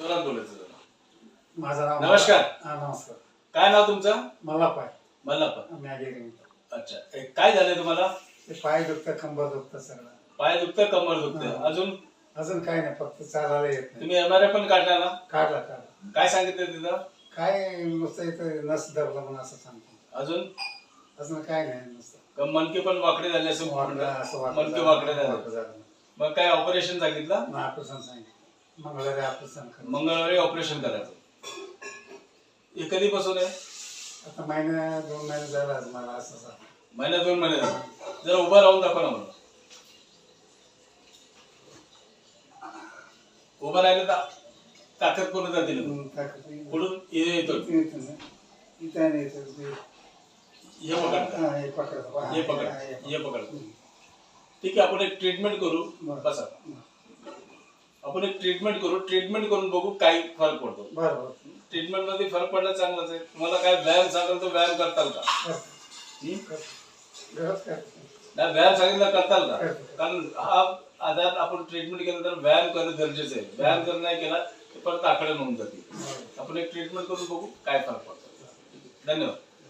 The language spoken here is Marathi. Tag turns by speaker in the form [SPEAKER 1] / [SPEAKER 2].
[SPEAKER 1] जोरात बोलायचं जरा.
[SPEAKER 2] माझं नाव
[SPEAKER 1] नमस्कार.
[SPEAKER 2] हा नमस्कार.
[SPEAKER 1] काय नाव तुमचं?
[SPEAKER 2] मला पाय
[SPEAKER 1] मल्लाप्पा.
[SPEAKER 2] मॅगी
[SPEAKER 1] अच्छा. ए, काय झालंय तुम्हाला?
[SPEAKER 2] ते पाय दुखतं कंबर दुखतं सगळं.
[SPEAKER 1] पाय दुखतं कमर दुखतं.
[SPEAKER 2] हा.
[SPEAKER 1] अजून?
[SPEAKER 2] अजून काय नाही फक्त चालायला येत नाही.
[SPEAKER 1] तुम्ही एमआरआय पण काढला ना
[SPEAKER 2] काढला काढला.
[SPEAKER 1] काय सांगितलं तिथं?
[SPEAKER 2] काय नुसतं इथं नस दबला म्हणून असं सांगतो.
[SPEAKER 1] अजून?
[SPEAKER 2] अजून काय नाही नुसतं.
[SPEAKER 1] क- मणके पण वाकडे झाले असं म्हणतात.
[SPEAKER 2] असं झालं,
[SPEAKER 1] वाकडे झाले.
[SPEAKER 2] झालं.
[SPEAKER 1] मग काय ऑपरेशन सांगितलं?
[SPEAKER 2] ऑपरेशन सांगितलं. मंगळवारी ऑपरेशन कर
[SPEAKER 1] मंगळवारी ऑपरेशन करायचं. हे कधीपासून आहे?
[SPEAKER 2] आता महिना दोन महिने झाला आज मला असं
[SPEAKER 1] महिना दोन महिने झाले. जरा उभा राहून दाखवा ना मला. उभा राहिलं तर ताकद पूर्ण जाते ना.
[SPEAKER 2] येईल.
[SPEAKER 1] पुढून हे येतो
[SPEAKER 2] इथं. इथं नाही. ते-
[SPEAKER 1] हे पकडता.
[SPEAKER 2] हा, हे पकड
[SPEAKER 1] हे पकड हे पकड ठीक आहे आपण एक ट्रीटमेंट करू. बसा. आपण एक ट्रीटमेंट करू. ट्रीटमेंट करून बघू काय फरक पडतो.
[SPEAKER 2] बरोबर.
[SPEAKER 1] ट्रीटमेंटमध्ये फरक पडला चांगलाच आहे. तुम्हाला काय व्यायाम सांगाल तर व्यायाम करताल का. नाही व्यायाम सांगितलं करताल का. कारण हा आजार आपण ट्रीटमेंट केल्यानंतर व्यायाम करणं गरजेचं आहे. व्यायाम जर नाही केला तर परत आकडे होऊन जातील. आपण एक ट्रीटमेंट करून बघू काय फरक पडतो. धन्यवाद.